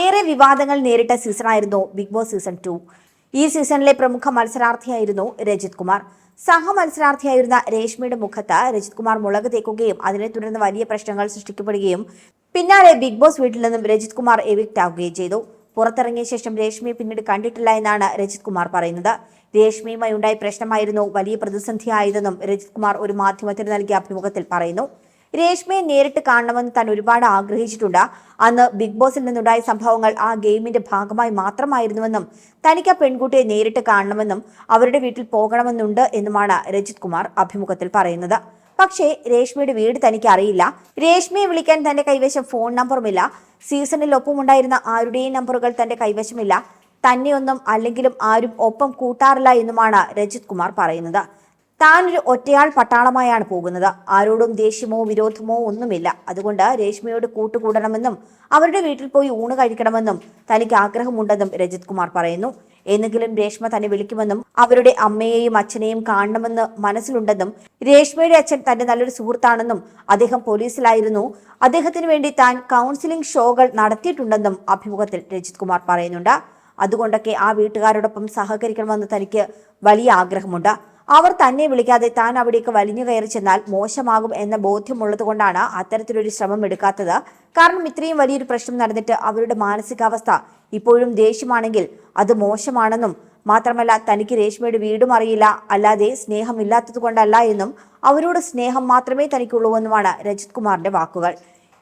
ഏറെ വിവാദങ്ങൾ നേരിട്ട സീസണായിരുന്നു ബിഗ് ബോസ് സീസൺ ടു. ഈ സീസണിലെ പ്രമുഖ മത്സരാർത്ഥിയായിരുന്നു രജിത് കുമാർ. സഹ മത്സരാർത്ഥിയായിരുന്ന രേഷ്മയുടെ മുഖത്ത് രജിത് കുമാർ മുളക് തേക്കുകയും അതിനെ തുടർന്ന് വലിയ പ്രശ്നങ്ങൾ സൃഷ്ടിക്കപ്പെടുകയും പിന്നാലെ ബിഗ് ബോസ് വീട്ടിൽ നിന്നും രജിത് കുമാർ എവിക്റ്റ് ആവുകയും ചെയ്തു. പുറത്തിറങ്ങിയ ശേഷം രേഷ്മയെ പിന്നീട് കണ്ടിട്ടില്ല എന്നാണ് രജിത് കുമാർ പറയുന്നത്. രേഷ്മയുമായി ഉണ്ടായ പ്രശ്നമായിരുന്നു വലിയ പ്രതിസന്ധിയായതെന്നും രജിത് കുമാർ ഒരു മാധ്യമത്തിന് നൽകിയ അഭിമുഖത്തിൽ പറയുന്നു. രേഷ്മയെ നേരിട്ട് കാണണമെന്ന് താൻ ഒരുപാട് ആഗ്രഹിച്ചിട്ടുണ്ട്. അന്ന് ബിഗ് ബോസിൽ നിന്നുണ്ടായ സംഭവങ്ങൾ ആ ഗെയിമിന്റെ ഭാഗമായി മാത്രമായിരുന്നുവെന്നും തനിക്ക് ആ പെൺകുട്ടിയെ നേരിട്ട് കാണണമെന്നും അവരുടെ വീട്ടിൽ പോകണമെന്നുണ്ട് എന്നുമാണ് രജിത് കുമാർ അഭിമുഖത്തിൽ പറയുന്നത്. പക്ഷേ രേഷ്മയുടെ വീട് തനിക്ക് അറിയില്ല. രേഷ്മയെ വിളിക്കാൻ തന്റെ കൈവശം ഫോൺ നമ്പറുമില്ല. സീസണിൽ ഒപ്പമുണ്ടായിരുന്ന ആരുടെയും നമ്പറുകൾ തന്റെ കൈവശമില്ല. തന്നെയൊന്നും അല്ലെങ്കിലും ആരും ഒപ്പം കൂട്ടാറില്ല എന്നുമാണ് രജിത് കുമാർ പറയുന്നത്. താനൊരു ഒറ്റയാൾ പട്ടാളമായാണ് പോകുന്നത്. ആരോടും ദേഷ്യമോ വിരോധമോ ഒന്നുമില്ല. അതുകൊണ്ട് രേഷ്മയോട് കൂട്ടുകൂടണമെന്നും അവരുടെ വീട്ടിൽ പോയി ഊണ് കഴിക്കണമെന്നും തനിക്ക് ആഗ്രഹമുണ്ടെന്നും രജിത് കുമാർ പറയുന്നു. എന്നെങ്കിലും രേഷ്മ തന്നെ വിളിക്കുമെന്നും അവരുടെ അമ്മയെയും അച്ഛനെയും കാണണമെന്ന് മനസ്സിലുണ്ടെന്നും രേഷ്മയുടെ അച്ഛൻ തന്റെ നല്ലൊരു സുഹൃത്താണെന്നും അദ്ദേഹം പോലീസിലായിരുന്നു. അദ്ദേഹത്തിന് വേണ്ടി താൻ കൗൺസിലിംഗ് ഷോകൾ നടത്തിയിട്ടുണ്ടെന്നും അഭിമുഖത്തിൽ രജിത് കുമാർ പറയുന്നുണ്ട്. അതുകൊണ്ടൊക്കെ ആ വീട്ടുകാരോടൊപ്പം സഹകരിക്കണമെന്ന് തനിക്ക് വലിയ ആഗ്രഹമുണ്ട്. അവർ തന്നെ വിളിക്കാതെ താൻ അവിടേക്ക് വലിഞ്ഞു കയറി ചെന്നാൽ മോശമാകും എന്ന ബോധ്യമുള്ളതുകൊണ്ടാണ് അത്തരത്തിലൊരു ശ്രമം എടുക്കാത്തത്. കാരണം ഇത്രയും വലിയൊരു പ്രശ്നം നടന്നിട്ട് അവരുടെ മാനസികാവസ്ഥ ഇപ്പോഴും ദേഷ്യമാണെങ്കിൽ അത് മോശമാണെന്നും മാത്രമല്ല തനിക്ക് രേഷ്മയുടെ വീടും അറിയില്ല അല്ലാതെ സ്നേഹമില്ലാത്തത് കൊണ്ടല്ല എന്നും അവരോട് സ്നേഹം മാത്രമേ തനിക്കുള്ളൂവെന്നുമാണ് രജിത് കുമാറിന്റെ വാക്കുകൾ.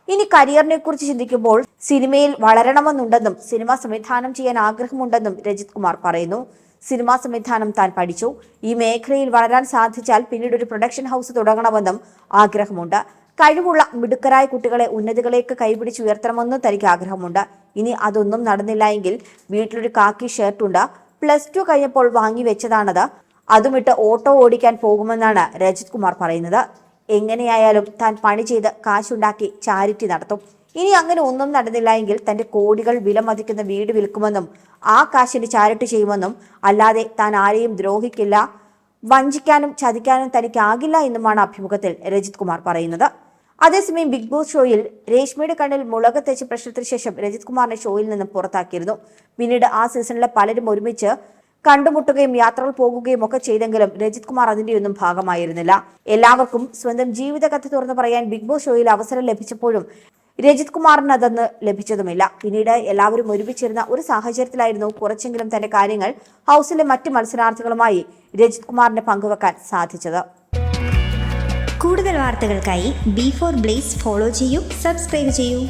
ഇനി കരിയറിനെ കുറിച്ച് ചിന്തിക്കുമ്പോൾ സിനിമയിൽ വളരണമെന്നുണ്ടെന്നും സിനിമ സംവിധാനം ചെയ്യാൻ ആഗ്രഹമുണ്ടെന്നും രജിത് കുമാർ പറയുന്നു. സിനിമാ സംവിധാനം താൻ പഠിച്ചു. ഈ മേഖലയിൽ വളരാൻ സാധിച്ചാൽ പിന്നീട് ഒരു പ്രൊഡക്ഷൻ ഹൗസ് തുടങ്ങണമെന്നും ആഗ്രഹമുണ്ട്. കഴിവുള്ള മിടുക്കരായ കുട്ടികളെ ഉന്നതികളിലേക്ക് കൈപിടിച്ചുയർത്തണമെന്ന് തനിക്ക് ആഗ്രഹമുണ്ട്. ഇനി അതൊന്നും നടന്നില്ല എങ്കിൽ വീട്ടിലൊരു കാക്കി ഷർട്ടുണ്ട് പ്ലസ് ടു കഴിഞ്ഞപ്പോൾ വാങ്ങി വെച്ചതാണത്. അതുമിട്ട് ഓട്ടോ ഓടിക്കാൻ പോകുമെന്നാണ് രജിത് കുമാർ പറയുന്നത്. എങ്ങനെയായാലും താൻ പണി ചെയ്ത് കാശുണ്ടാക്കി ചാരിറ്റി നടത്തും. ഇനി അങ്ങനെ ഒന്നും നടന്നില്ല എങ്കിൽ തന്റെ കോടികൾ വിലമതിക്കുന്ന വീട് വിൽക്കുമെന്നും ആ കാശിന് ചാരിറ്റി ചെയ്യുമെന്നും അല്ലാതെ താൻ ആരെയും ദ്രോഹിക്കില്ല വഞ്ചിക്കാനും ചതിക്കാനും തനിക്കാകില്ല എന്നുമാണ് അഭിമുഖത്തിൽ രജിത് കുമാർ പറയുന്നത്. അതേസമയം ബിഗ് ബോസ് ഷോയിൽ രേഷ്മയുടെ കണ്ണിൽ മുളക് തെച്ച പ്രശ്നത്തിന് ശേഷം രജിത് കുമാറിനെ ഷോയിൽ നിന്നും പുറത്താക്കിയിരുന്നു. പിന്നീട് ആ സീസണിലെ പലരും ഒരുമിച്ച് കണ്ടുമുട്ടുകയും യാത്രകൾ പോകുകയും ഒക്കെ ചെയ്തെങ്കിലും രജിത് കുമാർ അതിന്റെയൊന്നും ഭാഗമായിരുന്നില്ല. എല്ലാവർക്കും സ്വന്തം ജീവിതകഥ തുറന്നു പറയാൻ ബിഗ് ബോസ് ഷോയിൽ അവസരം ലഭിച്ചപ്പോഴും രജിത് കുമാറിന് അതൊന്ന് ലഭിച്ചതുമില്ല. പിന്നീട് എല്ലാവരും ഒരുമിച്ചിരുന്ന ഒരു സാഹചര്യത്തിലായിരുന്നു കുറച്ചെങ്കിലും തന്റെ കാര്യങ്ങൾ ഹൗസിലെ മറ്റ് മത്സരാർത്ഥികളുമായി രജിത് കുമാറിന് പങ്കുവെക്കാൻ സാധിച്ചത്. കൂടുതൽ വാർത്തകൾക്കായി ബി ഫോർ ബ്ലേസ് ഫോളോ ചെയ്യൂ സബ്സ്ക്രൈബ് ചെയ്യൂ.